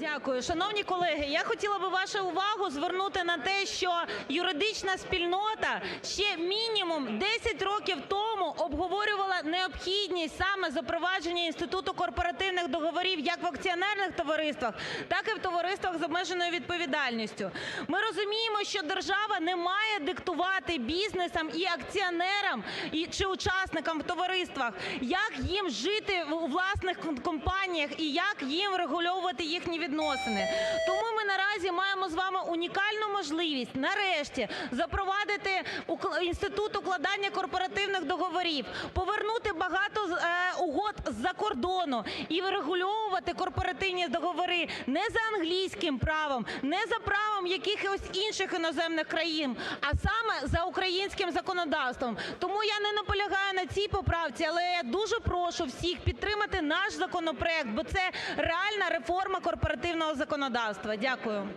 Дякую. Шановні колеги, я хотіла би вашу увагу звернути на те, що юридична спільнота ще мінімум 10 років тому обговорювала необхідність саме запровадження інституту корпоративних договорів як в акціонерних товариствах, так і в товариствах з обмеженою відповідальністю. Ми розуміємо, що держава не має диктувати бізнесам і акціонерам чи учасникам в товариствах, як їм жити у власних компаніях і як їм врегульовувати їхні відносини. Тому ми наразі маємо з вами унікальну можливість нарешті запровадити інститут укладання корпоративних договорів, повернути багато угод з-за кордону і врегульовувати корпоративні договори не за англійським правом, не за правом якихось інших іноземних країн, а саме за українським законодавством. Тому я не наполягаю на цій поправці, але я дуже прошу всіх підтримати наш законопроект, бо це реальна реформа чинного законодавства. Дякую.